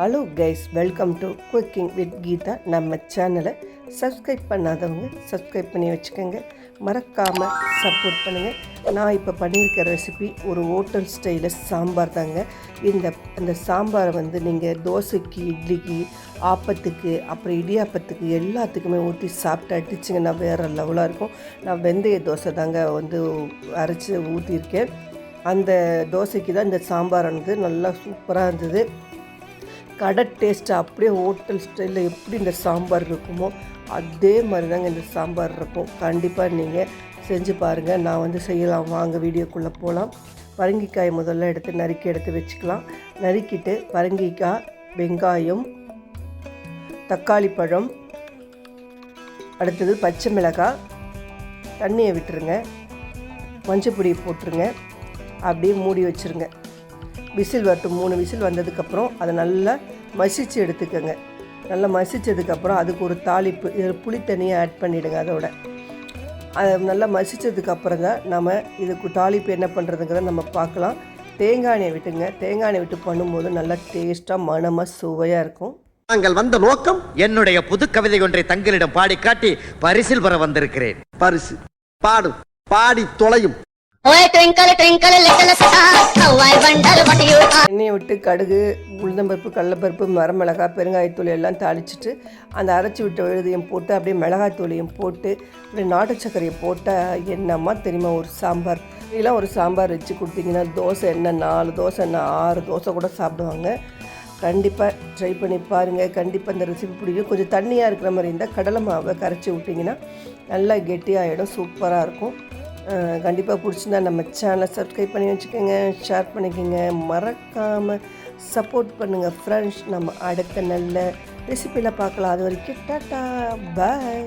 Hello guys welcome to cooking with Geetha நம்ம சேனலை subscribe பண்ணாதவங்க சப்ஸ்கிரைப் பண்ணி வச்சுக்கோங்க. மறக்காமல் சப்போர்ட் பண்ணுங்கள் நான் இப்போ பண்ணியிருக்க ரெசிபி ஒரு ஹோட்டல் ஸ்டைலில் சாம்பார் தாங்க. இந்த அந்த சாம்பாரை வந்து நீங்கள் தோசைக்கு இட்லிக்கு ஆப்பத்துக்கு அப்புறம் இடியாப்பத்துக்கு எல்லாத்துக்குமே ஊற்றி சாப்பிட்டு அடிச்சிங்கன்னா வேறு லெவலாக இருக்கும். நான் வெந்தய தோசை தாங்க வந்து அரைச்சி ஊற்றிருக்கேன் அந்த தோசைக்கு தான் இந்த சாம்பார் வந்து நல்லா சூப்பராக இருந்தது. கடை டேஸ்ட்டு அப்படியே ஹோட்டல் ஸ்டைலில் எப்படி இந்த சாம்பார் இருக்குமோ அதே மாதிரி தாங்க இந்த சாம்பார் இருக்கும். கண்டிப்பாக நீங்கள் செஞ்சு பாருங்கள் நான் வந்து செய்யலாம். வாங்க வீடியோக்குள்ளே போகலாம் பரங்கிக்காய் முதல்ல எடுத்து நறுக்கி எடுத்து வச்சுக்கலாம். நறுக்கிட்டு பரங்கிக்காய் வெங்காயம் தக்காளி பழம் அடுத்தது பச்சை மிளகாய் தண்ணியை விட்டுருங்க. மஞ்சள் பொடியை போட்டுருங்க. அப்படியே மூடி வச்சுருங்க. விசில் வரட்டும் மூணு விசில் வந்ததுக்கப்புறம் அதை நல்லா மசித்து எடுத்துக்கோங்க. நல்லா மசித்ததுக்கப்புறம் அதுக்கு ஒரு தாளிப்பு இதில் புளி தண்ணியை ஆட் பண்ணிவிடுங்க அதோட. அதை நல்லா மசித்ததுக்கப்புறம் தான் நம்ம இதுக்கு தாளிப்பு என்ன பண்ணுறதுங்கிறத நம்ம பார்க்கலாம். தேங்காய் எண்ணெய் விட்டுங்க. தேங்காய் எண்ணெய் விட்டு பண்ணும்போது நல்லா டேஸ்ட்டாக மனமாக சுவையாக இருக்கும். நாங்கள் வந்த நோக்கம் என்னுடைய புது கவிதை ஒன்றை தங்களிடம் பாடி காட்டி பரிசில் பெற வந்திருக்கிறேன். பரிசு. பாடும் பாடி தொலையும். எண்ணெயை விட்டு கடுகு உளுந்தம்பருப்பு கடலப்பருப்பு மரமிளகாய் பெருங்காயத்தூள் எல்லாம் தாளிச்சிட்டு அந்த அரைச்சி விட்ட விழுதையும் போட்டு அப்படியே மிளகாய்த்தூளையும் போட்டு அப்படியே நாட்டு சர்க்கரையை போட்டால் என்னம்மா தெரியுமா ஒரு சாம்பார்? இதெல்லாம் ஒரு சாம்பார் வச்சு கொடுத்தீங்கன்னா தோசை என்ன நாலு தோசை என்ன ஆறு தோசை கூட சாப்பிடுவாங்க. கண்டிப்பாக ட்ரை பண்ணி பாருங்கள் கண்டிப்பாக இந்த ரெசிபி பிடிக்கும். கொஞ்சம் தண்ணியாக இருக்கிற மாதிரி இருந்தால் கடலை மாவை கரைச்சி விட்டிங்கன்னா நல்லா கெட்டியாகிடும் சூப்பராக இருக்கும். கண்டிப்பாக பிடிச்சிருந்தா நம்ம சேனலை சப்ஸ்கிரைப் பண்ணி வச்சுக்கோங்க ஷேர் பண்ணிக்கோங்க. மறக்காமல் சப்போர்ட் பண்ணுங்கள் ஃப்ரெண்ட்ஸ் நம்ம அடுத்த நல்ல ரெசிபியில் பார்க்கலாம். அது வரைக்கும் டாட்டா பாய்